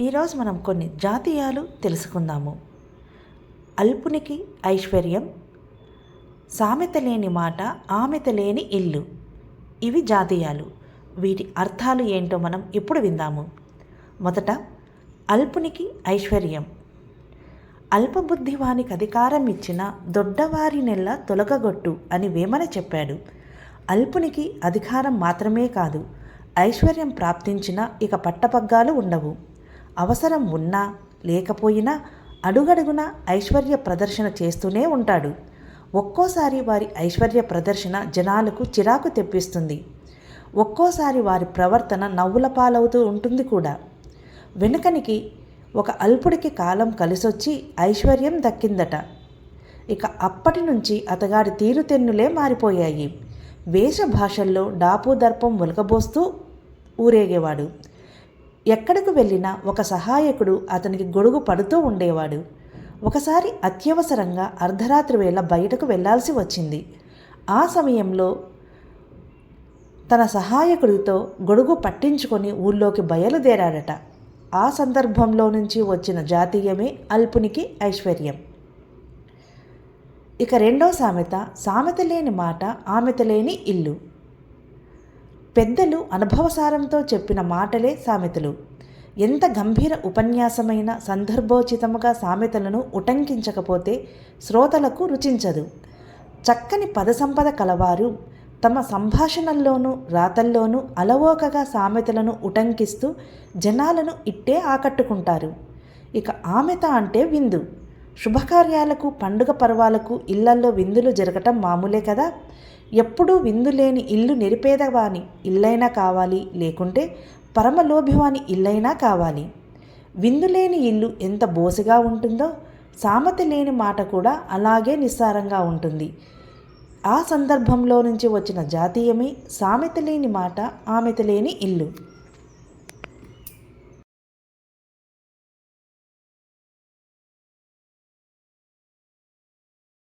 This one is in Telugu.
ఈరోజు మనం కొన్ని జాతీయాలు తెలుసుకుందాము. అల్పునికి ఐశ్వర్యం సామెత లేని మాట ఆమెత లేని ఇల్లు. ఇవి జాతీయాలు. వీటి అర్థాలు ఏంటో మనం ఇప్పుడు విందాము. మొదట అల్పునికి ఐశ్వర్యం. అల్పబుద్ధి వానికి అధికారం ఇచ్చిన దొడ్డవారి నెల తొలగగొట్టు అని వేమన చెప్పాడు. అల్పునికి అధికారం మాత్రమే కాదు ఐశ్వర్యం ప్రాప్తించిన ఇక పట్టపగ్గాలు ఉండవు. అవసరం ఉన్నా లేకపోయినా అడుగడుగున ఐశ్వర్య ప్రదర్శన చేస్తూనే ఉంటాడు. ఒక్కోసారి వారి ఐశ్వర్య ప్రదర్శన జనాలకు చిరాకు తెప్పిస్తుంది. ఒక్కోసారి వారి ప్రవర్తన నవ్వుల పాలవుతూ ఉంటుంది కూడా. వెనుకనికి ఒక అల్పుడికి కాలం కలిసొచ్చి ఐశ్వర్యం దక్కిందట. ఇక అప్పటి నుంచి అతగాడి తీరుతెన్నులే మారిపోయాయి. వేషభాషల్లో డాపు దర్పం ఒలకబోస్తూ ఊరేగేవాడు. ఎక్కడికి వెళ్ళినా ఒక సహాయకుడు అతనికి గొడుగు పడుతూ ఉండేవాడు. ఒకసారి అత్యవసరంగా అర్ధరాత్రి వేళ బయటకు వెళ్ళాల్సి వచ్చింది. ఆ సమయంలో తన సహాయకుడితో గొడుగు పట్టించుకొని ఊళ్ళోకి బయలుదేరాడట. ఆ సందర్భంలో నుంచి వచ్చిన జాతీయమే అల్పునికి ఐశ్వర్యం. ఇక రెండో సామెత సామెత లేని మాట ఆమెత లేని ఇల్లు. పెద్దలు అనుభవసారంతో చెప్పిన మాటలే సామెతలు. ఎంత గంభీర ఉపన్యాసమైన సందర్భోచితముగా సామెతలను ఉటంకించకపోతే శ్రోతలకు రుచించదు. చక్కని పద సంపద కలవారు తమ సంభాషణల్లోనూ రాతల్లోనూ అలవోకగా సామెతలను ఉటంకిస్తూ జనాలను ఇట్టే ఆకట్టుకుంటారు. ఇక ఆమెత అంటే విందు. శుభకార్యాలకు పండుగ పర్వాలకు ఇళ్ళల్లో విందులు జరగటం మామూలే కదా? ఎప్పుడూ విందు లేని ఇల్లు నిరుపేదవాని ఇల్లైనా కావాలి లేకుంటే పరమలోభివాని ఇల్లైనా కావాలి. విందు లేని ఇల్లు ఎంత బోసిగా ఉంటుందో సామెత లేని మాట కూడా అలాగే నిస్సారంగా ఉంటుంది. ఆ సందర్భంలో నుంచి వచ్చిన జాతీయమే సామెత లేని మాట ఆమెత లేని ఇల్లు.